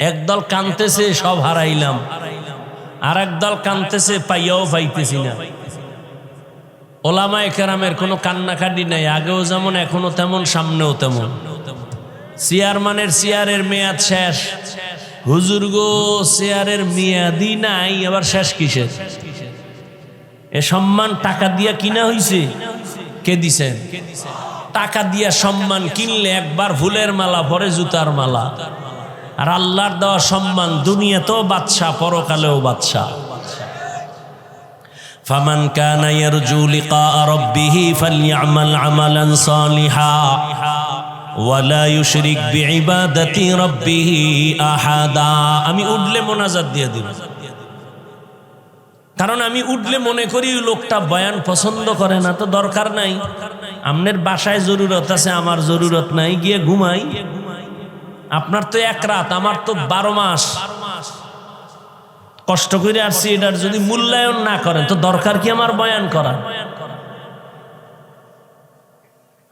একদল কানতেছে, সব হারাইলাম। আর একদল কানতেছে, পাইয়াও পাইতেছি না। ওলামায় কেরামের কোনো কান্নাকাটি নাই, আগেও যেমন, এখনও তেমন, সামনেও তেমন। চেয়ারম্যানের চেয়ারের মেয়াদ শেষ। হুজুর গো, চেয়ারের মেয়াদি নাই, আবার শেষ কিসের? এ সম্মান টাকা দিয়া কিনা হইছে? কে দিছেন টাকা দিয়া সম্মান কিনলে একবার ফুলের মালা পরে জুতার মালা। আর আল্লাহর দেওয়া সম্মান দুনিয়াতেও বাদশা পরকালেও বাদশা فمن كان يرجو لقاء ربه فليعمل عملا صالحا ولا يشرك بعبادة ربه أحدا আমি উঠলে মোনাজাত দিয়ে দিব কারণ আমি উঠলে মনে করি ওই লোকটা বয়ান পছন্দ করে না তো দরকার নাই আমনের বাসায় জরুরত আছে আমার জরুরত নাই গিয়ে ঘুমাই আপনার তো এক রাত, আমার তো বারো মাস। কষ্ট করে আসছি, এটার যদি মূল্যায়ন না করেন, তো দরকার কি আমার বয়ান করা?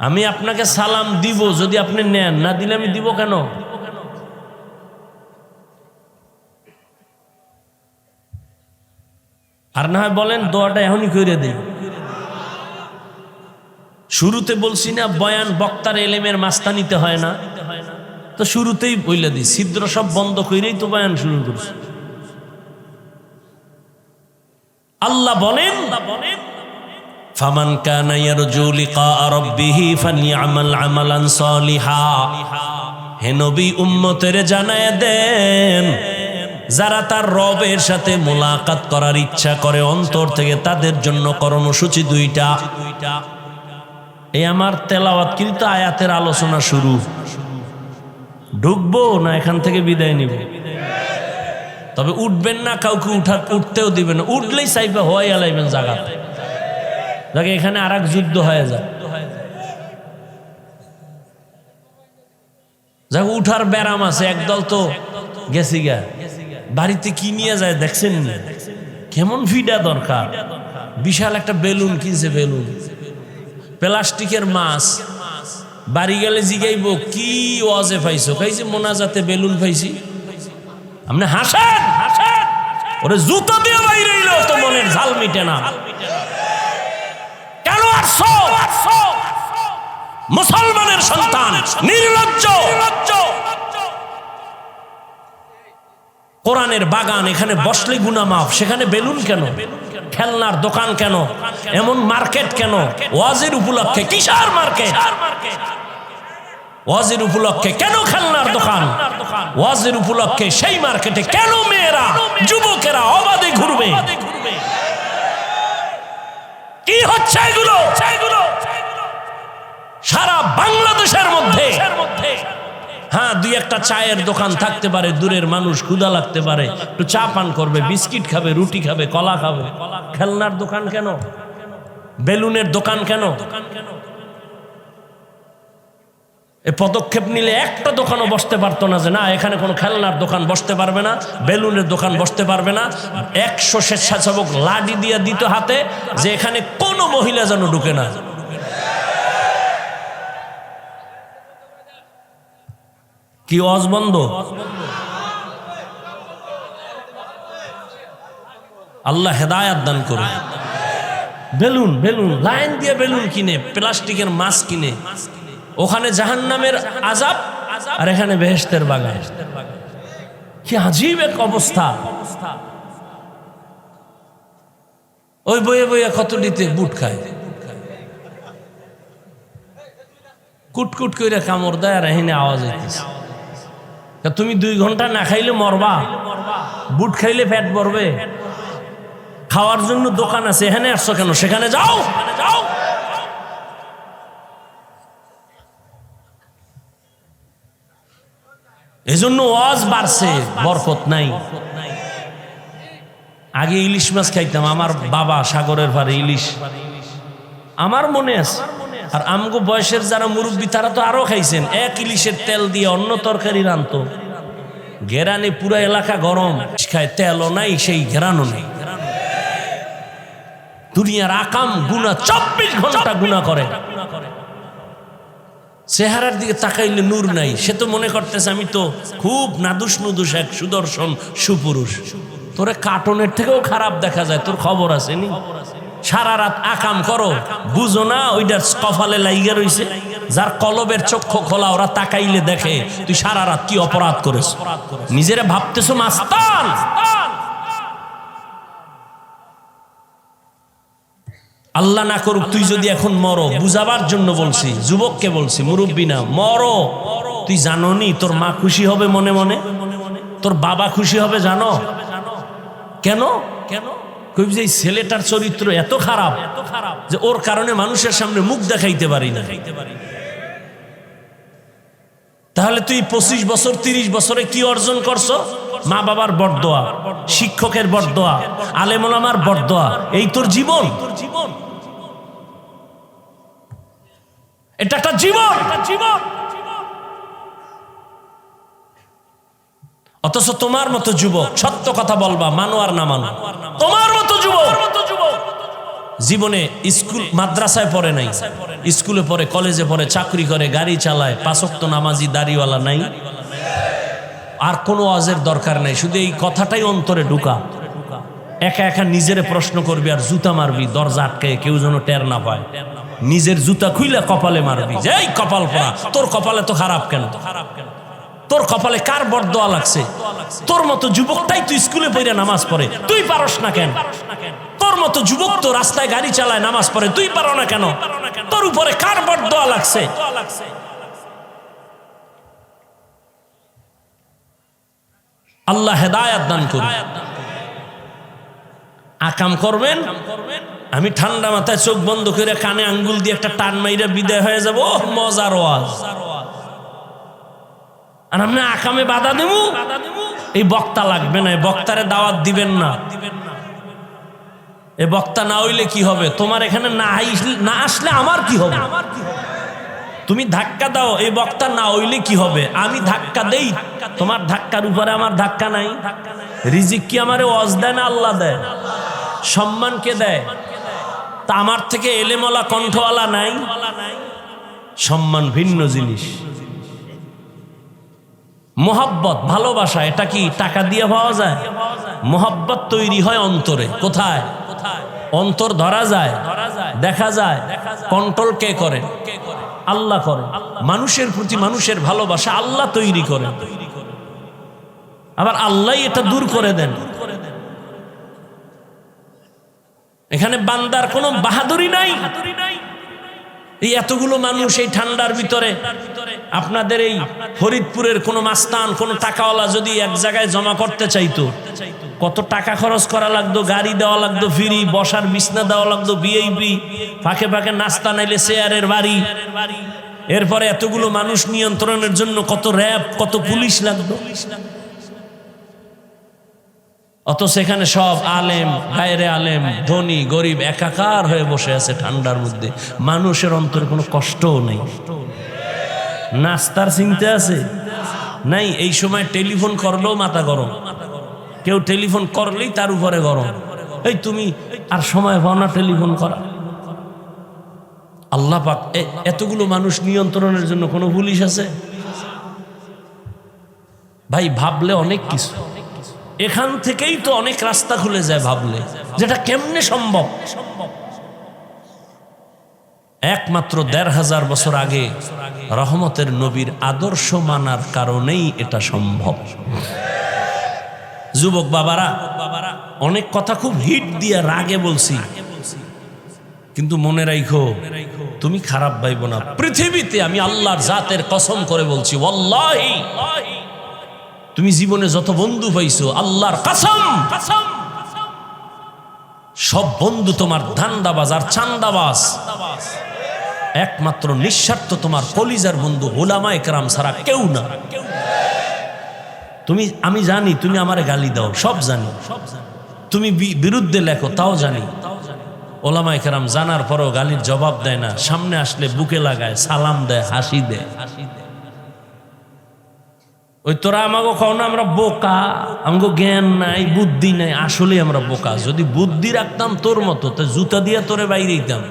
আমি আপনাকে সালাম দিব, যদি আপনি নেন। না দিলে আমি দিব কেন? আর না হয় বলেন, দোয়াটা এখনই করে দেই। শুরুতে বলছি না, বয়ান বক্তার এলেমের মাস্তা নিতে হয় না। তো শুরুতেই বইলে দিই, ছিদ্র সব বন্ধ করেই তো বয়ান শুরু করছি। আল্লাহ বলেন হে নবী, উম্মতের জানায় দেন, যারা তার রবের সাথে মোলাকাত করার ইচ্ছা করে, অন্তর থেকে তাদের জন্য কর্মসূচি দুইটা। এই আমার তেলাওয়াতকৃত আয়াতের আলোচনা শুরু। ঢুকবো না এখান থেকে বিদায় নিব? তবে উঠবেন না, কাউকে উঠা উঠতেও দিবেন না। উঠলেই সাইফে হওয়াই আলাইবেন জায়গা দেখে এখানে আর যুদ্ধ হয়ে যায়। যাক, উঠার ব্যারাম আছে, একদল তো গেছি গা। বাড়িতে কি নিয়ে যায় দেখছেন? কেমন ফিডা দরকার। বিশাল একটা বেলুন কিনছে বেলুন। প্লাস্টিকের মাছ। বাড়ি গেলে জিগাইব, কি ওয়াজে পাইছো? খাইছে মোনাজাতে বেলুন পাইছি। আপনি হাসেন হাসেন। ওরে জুতো দিয়ে বাইরে এলো, তো মনের ঝাল মিটে না। কেন আসছো? মুসলমানের সন্তান, নির্লজ্জ। কোরআনের বাগান, এখানে বসলে গুনা মাফ, সেখানে বেলুন কেন? খেলনার দোকান কেন? এমন মার্কেট কেন? ওয়াজের উপলক্ষে কিসার মার্কেট? ওয়াজের উপলক্ষে কেন খেলনার দোকান? ওয়াজের উপলক্ষে সেই মার্কেটে কেন মেয়েরা, যুবকেরা অবাধে ঘুরবে? কি হচ্ছে এগুলো? সারা বাংলাদেশের মধ্যে হ্যাঁ দুই একটা চায়ের দোকান থাকতে পারে, দূরের মানুষ ক্ষুদা লাগতে পারে। একটু চা পান করবে, বিস্কিট খাবে, রুটি খাবে, কলা খাবে। খেলনার দোকান কেন? বেলুনের দোকান কেন? এ পদক্ষেপ নিলে একটা দোকানও বসতে পারতো না যে, না, এখানে কোনো খেলনার দোকান বসতে পারবে না, বেলুনের দোকান বসতে পারবে না। একশো স্বেচ্ছাসেবক লাডি দিয়ে দিত হাতে, যে এখানে কোনো মহিলা যেন ঢুকে না। কি অজ বন্ধ? আল্লাহ হেদায়াত দান করুন। বেলুন বেলুন, লাইন দিয়ে বেলুন কিনে, প্লাস্টিকের মাছ কিনে। ওখানে জাহান্নামের আজাব আর এখানে বেহেস্তের বাগান। কি আজীব এক অবস্থা। ওই বইয়ে বইয়ে কত নিতে বুট খায়। কুটকুট করে কামড় দেয় আর এখানে আওয়াজ হইতেছে। তুমি দুই ঘণ্টা না খাইলে মরবা। বুট খাইলে ফ্যাট ভরবে। খাওয়ার জন্য দোকান আছে, এখানে আসছো কেন? সেখানে যাও। যাও এজন্য ওয়াজ বাড়ছে, বরকত নাই। আগে ইলিশ মাছ খাইতাম, আমার বাবা সাগরের পারে ইলিশ। আমার মনে আছে। আর আমগো বয়সের যারা মুরব্বী, তারা তো আরও খাইছেন। এক ইলিশের তেল দিয়ে অন্য তরকারি রানতো ঘেরানে পুরো এলাকা গরম। খায় তেলও নাই, সেই ঘেরানো নেই। দুনিয়ার আকাম গুনা চব্বিশ ঘণ্টা গুণা করে। চেহারার দিকে তাকাইলে নূর নাই। সে তো মনে করতেছে, আমি তো খুব নাদুস নুদুস এক সুদর্শন সুপুরুষ। তোরে কার্টনের থেকেও খারাপ দেখা যায়, তোর খবর আছে নি? সারা রাত আকাম করো। বুঝো না ওইটার কপালে লাইগা রইছে। যার কলবের চক্ষু খোলা, ওরা তাকাইলে দেখে, তুই সারা রাত কি অপরাধ করেছ? নিজেরা ভাবতেছো, মাস্তান! আল্লাহ না করুক, তুই যদি এখন মরো, বুঝাবার জন্য বলছি, যুবককে বলছি, মুরব্বী না, মরো। তুই জানো নি তোর মা খুশি হবে মনে মনে? তোর বাবা খুশি হবে জানো? কেন কেন? কই যে ছেলেটার চরিত্র এত খারাপ এত খারাপ যে ওর কারণে মানুষের সামনে মুখ দেখাইতে পারি না। তাহলে তুই পঁচিশ বছর, তিরিশ বছরে কি অর্জন করছ? মা বাবার বরদোয়া শিক্ষকের বরদোয়া আলেমোলামার বরদোয়া এই তোর জীবন। জীবন এটা একটা জীবন জীবন। অথচ তোমার মতো যুবক, সত্য কথা বলবা, মানো আর না মানো। তোমার মতো যুবক। জীবনে স্কুল, মাদ্রাসায় পড়ে নাই। স্কুলে পড়ে, কলেজে পড়ে, চাকরি করে, গাড়ি চালায়, পাঁচক্ত নামাজি, দাড়িওয়ালা নাই। আর কোনো ওয়াজের দরকার নাই, শুধু এই কথাটাই অন্তরে ঢুকা। একা একা নিজের প্রশ্ন করবি আর জুতা মারবি, দরজা আটকে কেউ যেন টের না পায়। নিজের জুতা খুইলে কপালে মারবি এই কপাল পড়া, তোর কপালে তো খারাপ কেন? খারাপ তোর কপালে কার বরদোয়া লাগছে? তোর মতো যুবকটাই তুই স্কুলে পড়ে নামাজ পড়ে। তুই পারস না কেন? তোর মতো যুবক তো রাস্তায় গাড়ি চালায় নামাজ পড়ে। তুই পারো না কেন? তোর উপরে কার বরদোয়া লাগছে? আল্লাহ হেদায়াত দান করুন। আকাম করবেন, আমি ঠান্ডা মাথায় চোখ বন্ধ করে কানে আঙ্গুল দিয়ে একটা টান মাইরা বিদায় হয়ে যাব। মজার ওয়াজ। আর আপনি আকামে বাধা দেব? এই বক্তা লাগবে না, এই বক্তারে দাওয়াত দিবেন না। এ বক্তা না হইলে কি হবে? তোমার এখানে না না আসলে আমার কি হবে? তুমি ধাক্কা দাও, এই বক্তা না হইলে কি হবে? আমি ধাক্কা দেই। তোমার ধাক্কার উপরে আমার ধাক্কা নাই। রিজিক কি আমারে ওয়াজ দেয় না আল্লাহ দেয়? সম্মান কে দেয়? তা আমার থেকে এলেমলা কণ্ঠওয়ালা নাই। সম্মান ভিন্ন জিনিস। মোহাব্বত, ভালোবাসা, এটা কি টাকা দিয়ে পাওয়া যায়? মোহাব্বত তৈরি হয় অন্তরে, কোথায়? অন্তর ধরা যায়, দেখা যায় কন্ট্রোল কে করে? আল্লাহ করে। মানুষের প্রতি মানুষের ভালোবাসা আল্লাহ তৈরি করে। আবার আল্লাহ এটা দূর করে দেন। এখানে বান্দার কোনো বাহাদুরি নাই। এই এতগুলো মানুষ এই ঠান্ডার ভিতরে, আপনাদের এই ফরিদপুরের কোনো মাস্তান, কোনো টাকাওয়ালা যদি এক জায়গায় জমা করতে চাইতো, কত টাকা খরচ করা লাগতো? গাড়ি দেওয়া লাগতো ফিরি, বসার বিছনা দেওয়া লাগতো বিআইপি ফাঁকে ফাঁকে নাস্তা নাইলে শেয়ারের বাড়ি। এরপরে এতগুলো মানুষ নিয়ন্ত্রণের জন্য কত র্যাব, কত পুলিশ লাগতো? অত সেখানে সব আলেম, গায়েরে আলেম, ধনী, গরিব, একাকার হয়ে বসে আছে ঠান্ডার মধ্যে। মানুষের অন্তরে কোনো কষ্টও নেই। নাস্তার চিন্তা আছে? নাই, এই সময় টেলিফোন করলেও মাথা গরম। কেউ টেলিফোন করলেই তার উপরে গরম। এই তুমি আর সময় পাও না টেলিফোন করা। আল্লাহ পাক এতগুলো মানুষ নিয়ন্ত্রণের জন্য কোনো পুলিশ আছে? ভাই, ভাবলে অনেক কিছু। এখান থেকেই তো অনেক রাস্তা খুলে যায় ভাবলে। যেটা কেমনে সম্ভব? একমাত্র দেড় হাজার বছর আগে রহমতের নবীর আদর্শ মানার কারণেই এটা সম্ভব। যুবক বাবারা, অনেক কথা খুব হিট দিয়ে রাগে বলছি। কিন্তু মনে রাখো তুমি খারাপ ভাইব না। পৃথিবীতে আমি আল্লাহর জাতের কসম করে বলছি, ওয়াল্লাহি। তুমি জীবনে যত বন্ধু পাইছো, আল্লাহর কাসম সব বন্ধু তোমার ধান্দাবাজ আর চান্দাবাজ। একমাত্র নিঃস্বার্থ তোমার কলিজার বন্ধু ওলামা একরাম ছাড়া কেউ না। তুমি, আমি জানি, তুমি আমারে গালি দাও, সব জানি। তুমি বিরুদ্ধে লেখো, তাও জানি। ওলামা একরাম জানার পরেও গালির জবাব দেয় না, সামনে আসলে বুকে লাগায়, সালাম দেয় হাসি দেয় হাসি দেয়। ওই তোরা আমাকে কখনো আমরা বোকা। আমাকে জ্ঞান নাই, বুদ্ধি নাই আসলে আমরা বোকা। যদি বুদ্ধি রাখতাম তোর মতো, তো জুতা দিয়ে তোরে বাইরে দিতাম।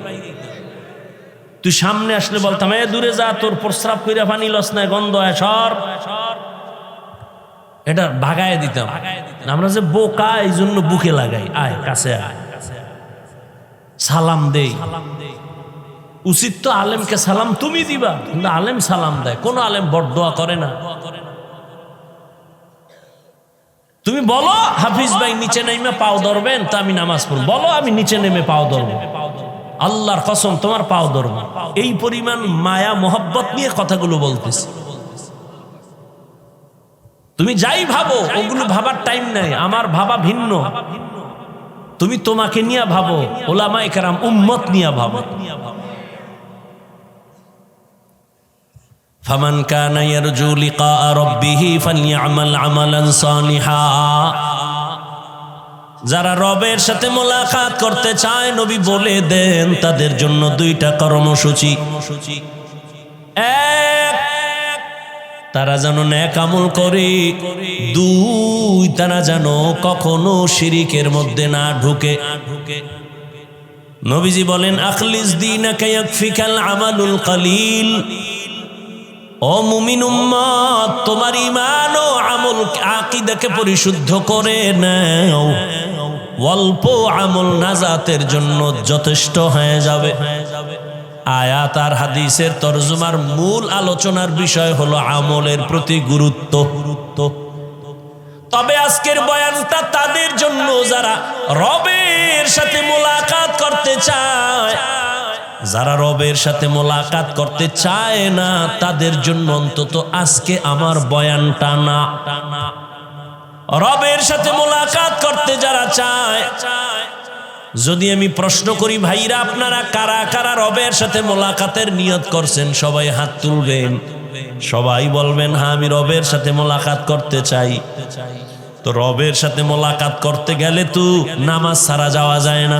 তুই সামনে আসলে বলতাম, এ দূরে যা, তোর প্রস্রাব কইরা পানি লস নাই, গন্ধ সর। এটা ভাগায় দিতাম। আমরা যে বোকা এই জন্য বুকে লাগাই। আয়, কাছে আয়। সালাম দেই। উচিত তো আলেমকে সালাম তুমি দিবা, কিন্তু আলেম সালাম দেয়। কোন আলেম বড় দোয়া করে না। তুমি বলো, হাফিজ ভাই নিচে নেমে পাও ধরবেন, তা আমি নামাজ পড়ব। বলো, আমি নিচে নেমে পাও ধরবো। আল্লাহর কসম, তোমার পাও ধরবো। এই পরিমাণ মায়া, মোহব্বত নিয়ে কথাগুলো বলতেছি। তুমি যাই ভাবো, ওগুলো ভাবার টাইম নাই, আমার ভাবা ভিন্ন। তুমি তোমাকে নিয়ে ভাবো ওলামা একরাম উম্মত নিয়ে ভাবো। فمن كان يرجو لقاء ربه فليعمل عملا صالحا যারা রবের সাথে মোলাকাত করতে চায় নবী বলে দেন তাদের জন্য দুইটা কর্মসূচি এক তারা যেন ন্যাক আমল করে দুই তারা যেন কখনো শিরিকের মধ্যে না ঢুকে নবীজি বলেন আখলিস দিন ফিকাল আমালুল কালিল ও তোমার ইমান ও আমল আকিদাকে পরিশুদ্ধ করে নাও। অল্প আমল নাজাতের জন্য যথেষ্ট হয়ে যাবে। আয়াত আর হাদিসের তরজমার মূল আলোচনার বিষয় হলো আমলের প্রতি গুরুত্ব গুরুত্ব। তবে আজকের বয়ানটা তাদের জন্য যারা রবের সাথে মোলাকাত করতে চায় যারা রবের সাথে মোলাকাত করতে চায় না, তাদের জন্য অন্তত আজকে আমার বয়ানটা না। রবের সাথে মোলাকাত করতে যারা চায়, যদি আমি প্রশ্ন করি, ভাইরা, আপনারা কারা কারা রবের সাথে মোলাকাতের নিয়ত করছেন? সবাই হাত তুলবেন। সবাই বলবেন হ্যাঁ আমি রবের সাথে মোলাকাত করতে চাই। তো রবের সাথে মোলাকাত করতে গেলে তো নামাজ ছাড়া যাওয়া যায় না।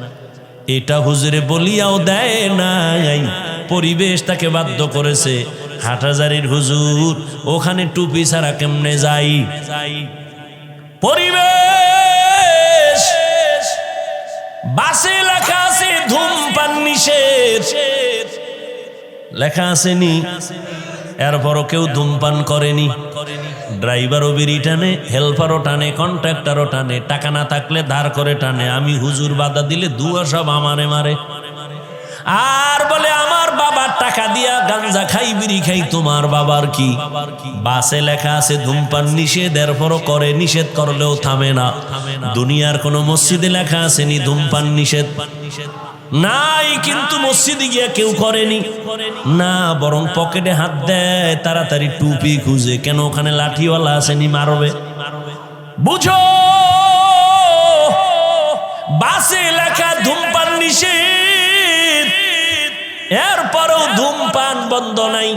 এটা হুজুরে বলিয়াও দেয় নাই। পরিবেশ তাকে বাধ্য করেছে। হাটাজারির হুজুর, ওখানে টুপি ছাড়া কেমনে যাই? পরিবেশ! বাসে লেখা আছে, ধূমপান নিষেধ। লেখা আসেনি এরপরও কেউ ধূমপান করেনি করেনি। ড্রাইভারও বিড়ি টানে, হেল্পারও টানে, কন্ট্রাক্টরও টানে, টাকা না থাকলে ধার করে টানে। আমি হুজুর বাধা দিলে দুয়া সব আমারে মারে। আর বলে, আমার বাবার টাকা দিয়া গাঞ্জা খাই, বিড়ি খাই, তোমার বাবার কি? বাসে লেখা আছে, ধূমপান নিষেধ, এরপরও করে, নিষেধ করলেও থামে না। দুনিয়ার কোন মসজিদে লেখা আছে নি, ধূমপান নিষেধ। নাই কিন্তু মসজিদে গিয়া কেউ করেনি। না, বরং পকেটে হাত দেয়, তাড়াতাড়ি টুপি খুঁজে। কেন ওখানে লাঠিওয়ালা আসেনি মারবে? বুঝো, বাসে লেখা ধূমপান নিষেধ। এরপরও ধূমপান বন্ধ নাই।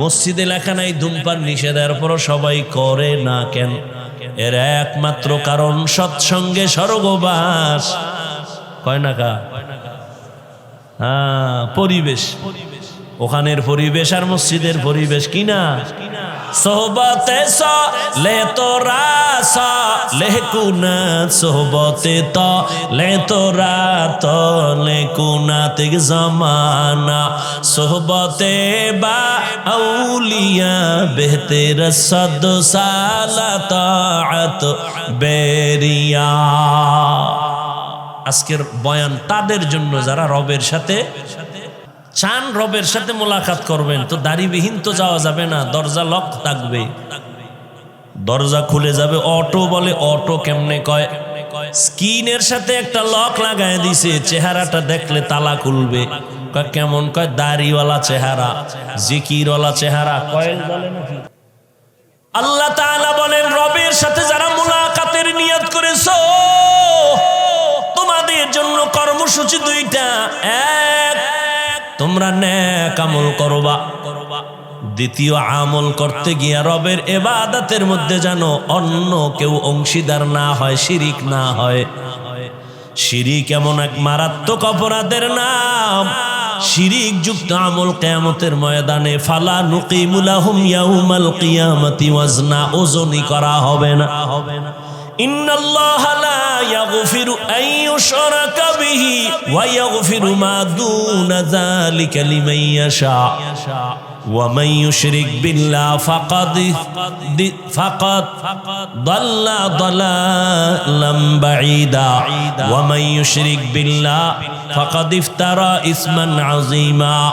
মসজিদে লেখা নাই ধূমপান নিষেধ, এরপরও সবাই করে না কেন? এর একমাত্র কারণ সৎসঙ্গে স্বর্গবাস। কয় না কা পরিবেশ। ওখানের পরিবেশ আর মসজিদের পরিবেশ কিনা সোহবতে লে তোরা স লে কুনাত সোহবতে ত লে তোরা ত লে কুনাত জমানা। সোহবতে বা আউলিয়া বেহতের সদ সালাত বেরিয়া। আজকের বয়ান তাদের জন্য যারা রবের সাথে, চান রবের সাথে মোলাকাত করবেন, তো দাড়িবিহীন তো যাওয়া যাবে না, দরজা লক থাকবে। দরজা খুলে যাবে, অটো বলে, অটো কেমনে কয়? স্কিনের সাথে একটা লক লাগায় দিছে, চেহারাটা দেখলে তালা খুলবে। কেমন? কয়, দাড়িওয়ালা চেহারা, জিকিরওয়ালা চেহারা আল্লাহ বলেন, রবের সাথে যারা মুলাকাতের নিয়ত করেছ জন্য কর্মসূচি দুইটা। এক, তোমরা ন্যাক আমল করবা। দ্বিতীয় আমল করতে গিয়া রবের এবাদাতের মধ্যে যেন অন্য কেউ অংশীদার না হয়, শিরিক না হয়। শিরিক এমন এক মারাত্মক অপরাধের নাম। শিরিক যুক্ত আমল কেয়ামতের ময়দানে, ফালা নুকিমুলাহুম ইয়াউমাল কিয়ামতি, ওয়াজনা ওজনই করা হবে না হবে না। إن الله لا يغفر أن يشرك به ويغفر ما دون ذلك لمن يشاء. ومن يشرك بالله فقد فقد ضل ضلالا بعيدا. ومن يشرك بالله فقد افترى اثما عظيما.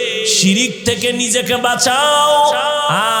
শিরিক থেকে নিজেকে বাঁচাও। আর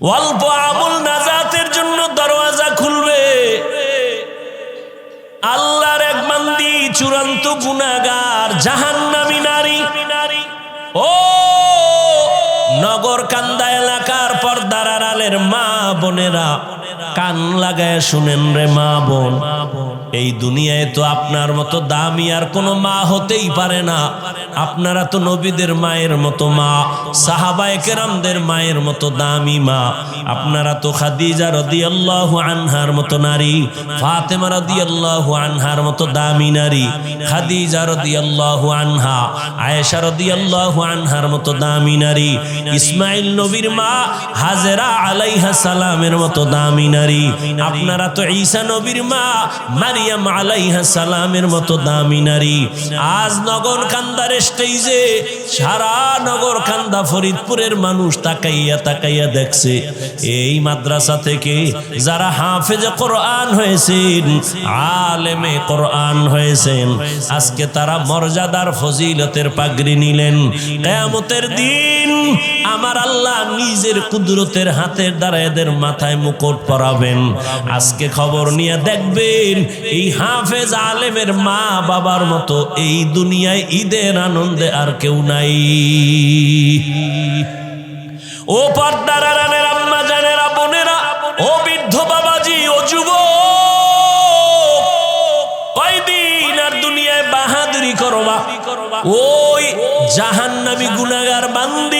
অল্প আমল নাজাতের জন্য দরওয়াজা খুলবে। আল্লাহর এক মান্দি চূড়ান্ত গুনাগার জাহান্নামি নারী। ও নগর কান্দা এলাকার পর্দার আড়ালের মা বোনেরা কান লাগায় শুনেন রে মা বোন। এই দুনিয়ায় তো আপনার মতো দামি আর কোনো মা হতেই পারে না। আপনারা তো নবীদের মায়ের মতো মা, সাহাবায়ে কেরামদের মায়ের মতো দামি মা। আপনারা তো খাদিজা রাদিয়াল্লাহু আনহার মতো নারী, ফাতেমা রাদিয়াল্লাহু আনহার মতো দামি নারী, খাদিজা রাদিয়াল্লাহু আনহা, আয়েশা রাদিয়াল্লাহু আনহার মতো দামি নারী, ইসমাইল নবীর মা হাজেরা আলাইহা সালামের মতো দামি নারী আপনারা তো ঈসা নবীর মা, মারিয়াম আলাইহা সালামের মতো দামি নারী। আজ নগর কান্দার স্টেজে সারা নগর কান্দা ফরিদপুরের মানুষ তাকাইয়া তাকাইয়া দেখছে, এই মাদ্রাসা থেকে যারা হাফেজে কোরআন হয়েছেন, আলেমে কোরআন হয়েছেন, আজকে তারা মর্যাদার ফজিলতের পাগড়ি নিলেন। কেয়ামতের দিন আমার আল্লাহ নিজের কুদরতের হাতের দ্বারা এদের মাথায় মুকুট পরাবেন আজকে খবর নিয়ে দেখবেন, এই হাফেজ আলেমের মা বাবার মতো এই দুনিয়ায় ঈদের আনন্দে আর কেউ নাই। ও পর্দার আম্মা, জানেরা, বোনেরা, ও বৃদ্ধ বাবাজি, ও যুব কয়দিন আর দুনিয়ায় বাহাদুরি করবা? ওই জাহান্নামী গুনাগার বান্দি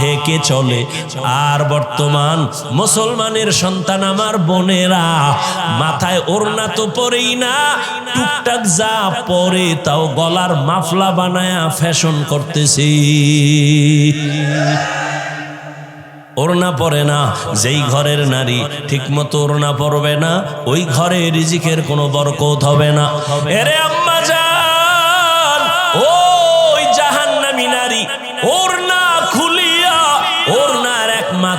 ঢেকে চলে। আর বর্তমান মুসলমানের সন্তান আমার বোনেরা, মাথায় ওড়না তো পরেই না, টুকটাক যা পরে তাও গলার মাফলা বানায়া ফ্যাশন করতেছি। ওড়না পরে না, যেই ঘরের নারী ঠিক মতো ওড়না পরবে না, ওই ঘরে রিজিকের কোনো বরকত হবে না। এরে আম্মা যান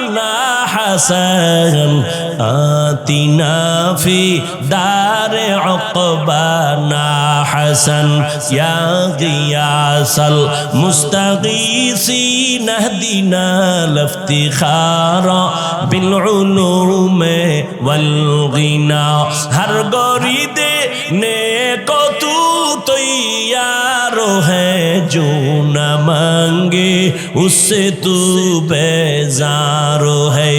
لا حسن آتنا في دار عقبانا حسن يا غياس المستغيثين اهدنا الافتخار بالعلوم والغنى هر غريد نيكو تو तैयार है जो न मांगे, उससे तू बेजार है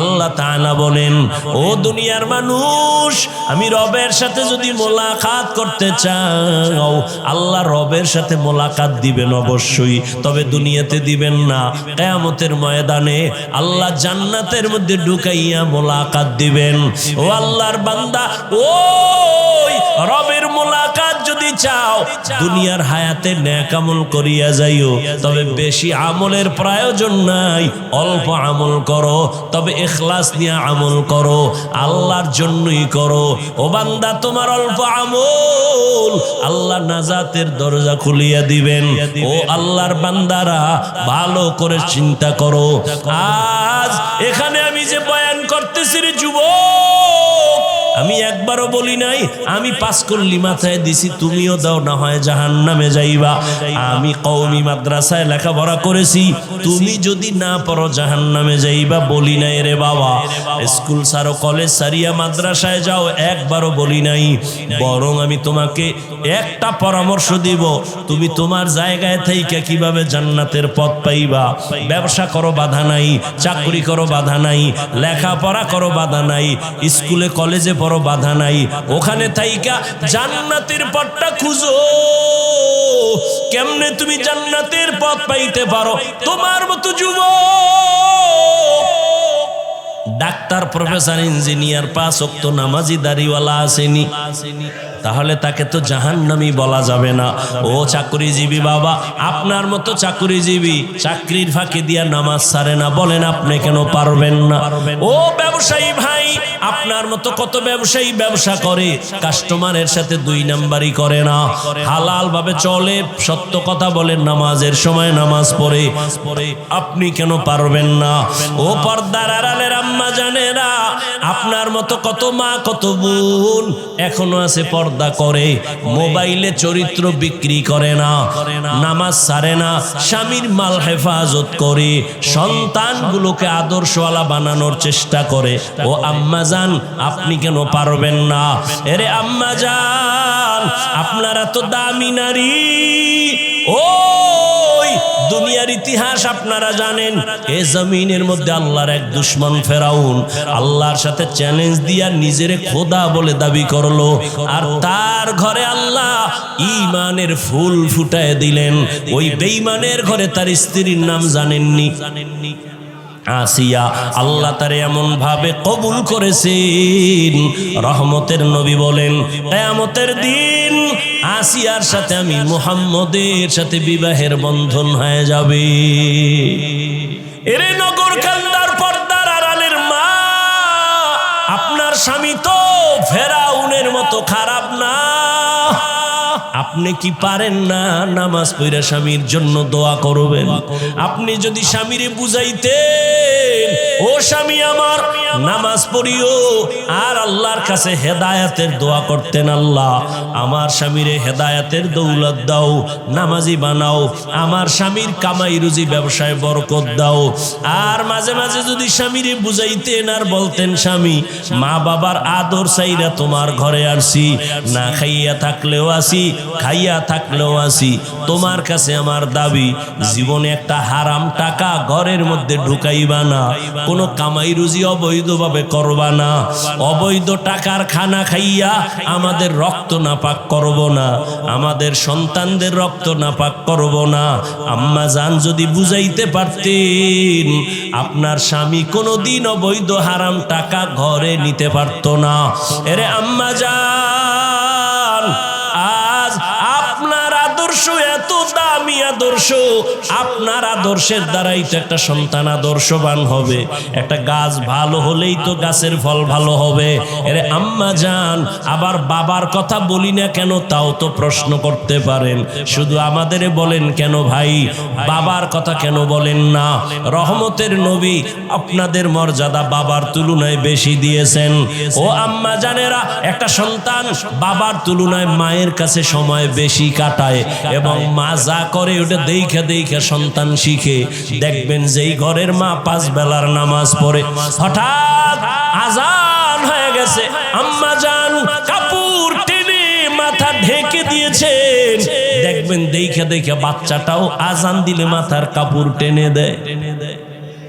আল্লাহ তাআলা বলেন ও দুনিয়ার মানুষ, আমি রবের সাথে যদি মোলাকাত করতে চাও, আল্লাহ রবের সাথে মোলাকাত দিবেন অবশ্যই, তবে দুনিয়াতে দিবেন না। কেয়ামতের ময়দানে আল্লাহ জান্নাতের মধ্যে ঢুকাইয়া মোলাকাত দিবেন। ও আল্লাহর বান্দা ও রবের মোলা মোলাকাত যদি চাও, দুনিয়ার হায়াতে ন্যাক আমল করিয়া যাইও। তবে বেশি আমলের প্রয়োজন নাই, অল্প আমল করো, তবে এখলাস নিয়ে আমল করো, আল্লাহর জন্যই করো। ও বান্দা, তোমার অল্প আমল আল্লাহ নাজাতের দরজা খুলিয়া দিবেন। ও আল্লাহর বান্দারা, ভালো করে চিন্তা করো। আজ এখানে আমি যে বয়ান করতেছি যুবক আমি একবারও বলি নাই, আমি পাস করলি, মাথায় দিছি, তুমিও দাও, না হয় জাহান নামে যাইবা। আমি কৌমি মাদ্রাসায় লেখাপড়া করেছি, তুমি যদি না পড়ো জাহান নামে যাইবা, বলি নাই রে বাবা। স্কুল সারো কলেজ সারিয়া মাদ্রাসায় যাও, একবারও বলি নাই। বরং আমি তোমাকে একটা পরামর্শ দিব, তুমি তোমার জায়গায় থেকে কীভাবে জান্নাতের পথ পাইবা। ব্যবসা করো, বাধা নাই, চাকরি করো, বাধা নাই, লেখাপড়া করো, বাধা নাই, স্কুলে, কলেজে পড়ো বাধা নাই। ওখানে থাইকা জান্নাতের পথটা খুঁজো। কেমনে তুমি জান্নাতের পথ পাইতে পারো? তোমার মতো যুবক। ডাক্তার, প্রফেসর, ইঞ্জিনিয়ার, পাঁচ অক্ত নামাজি, দাড়িওয়ালা আসেনি। তাহলে তাকে তো জাহান্নামি বলা যাবে না। ও চাকরিজীবী বাবা, আপনার মতো চাকরিজীবী চাকরির ফাঁকে দিয়া নামাজ সারে না। বলেন, আপনি কেন পারবেন না? ও ব্যবসায়ী ভাই, আপনার মতো কত ব্যবসায়ী ব্যবসা করে, কাস্টমারের সাথে দুই নাম্বারই করে না। হালাল ভাবে চলে, সত্য কথা বলেন নামাজের সময় নামাজ পড়ে। আপনি কেন পারবেন না? ও পর্দার আড়ালের আম্মা জানেরা, আপনার মতো কত মা, কত বোন এখনও আছে পর্দা করে, মোবাইলে চরিত্র বিক্রি করে না, নামাজ সারে না, স্বামীর মাল হেফাজত করে, সন্তানগুলোকে আদর্শওয়ালা বানানোর চেষ্টা করে। ও আম্মা যান আপনি কেন পারবেন না? এরে আম্মা যান আপনারা তো দামি নারী। ওই দুনিয়ার ইতিহাস আপনারা জানেন। এ জমিনের মধ্যে আল্লাহর এক দুশ্মন ফেরাউন আল্লাহর সাথে চ্যালেঞ্জ দিয়া নিজেরে খোদা বলে দাবি করল। আর তার ঘরে আল্লাহ ইমানের ফুল ফুটায় দিলেন। ওই বেঈমানের ঘরে তার স্ত্রীর নাম জানেননি জানেননি। আসিয়া আল্লাহ তারে এমন ভাবে কবুল করেছেন। রহমতের নবী বলেন, কেয়ামতের দিন আসিয়ার সাথে আমি মুহাম্মদের সাথে বিবাহের বন্ধন হয়ে যাবে। এরে নগর কান্দার পর্দার আড়ালের মা, আপনার স্বামী তো ফেরাউনের মতো খারাপ না। আপনি কি পারেন না নামাজ পড়ে স্বামীর জন্য দোয়া করবেন? আপনি যদি স্বামীরে বুঝাইতেন, ও স্বামী আমার নামাজ পড়িও, আর আল্লাহর কাছে হেদায়াতের দোয়া করতেন আল্লাহ। আমার স্বামীরে হেদায়াতের দৌলত দাও, নামাজি বানাও, আমার স্বামীর কামাই রুজি ব্যবসায় বরকত দাও। আর মাঝে মাঝে যদি স্বামীরে বুঝাইতেন আর বলতেন, স্বামী, মা বাবার আদর চাইরা তোমার ঘরে আসছি না খাইয়া থাকলেও আসি, খাইয়া থাকলেও আসি। তোমার কাছে আমার দাবি, জীবনে একটা হারাম টাকা ঘরের মধ্যে ঢুকাইবা না। কোনো কামাই রুজি অবৈধভাবে করবা না। অবৈধ টাকার খানা খাইয়া আমাদের রক্ত নাপাক করব না। আমাদের সন্তানদের রক্ত নাপাক করব না। আম্মা যান যদি বুঝাইতে পারতেন আপনার স্বামী কোনো দিন অবৈধ হারাম টাকা ঘরে নিতে পারত না। এরে আম্মা জান! আদর্শ, আপনার আদর্শের দ্বারাই তো একটা সন্তান আদর্শবান হবে। একটা গাছ ভালো হলেই তো গাছের ফল ভালো হবে। এরে আম্মা যান আবার বাবার কথা বলি না কেন? তাও তো প্রশ্ন করতে পারেন। শুধু আমাদের বলেন কেন ভাই? বাবার কথা কেন বলেন না? রহমতের নবী আপনাদের মর্যাদা বাবার তুলনায় বেশি দিয়েছেন। ও আম্মা জানেরা, একটা সন্তান বাবার তুলনায় মায়ের কাছে সময় বেশি কাটায় এবং মা যা করে ওটা দেখে দেখে সন্তান শিখে দেখবেন যেই ঘরের মা পাঁচ বেলার নামাজ পড়ে। হঠাৎ আজান হয়ে গেছে। আম্মা জান কাপড় টেনে মাথা ঢেকে দিয়েছেন। দেখবেন দেখে দেখে বাচ্চাটাও আজান দিলে মাথার কাপড় টেনে দেয়।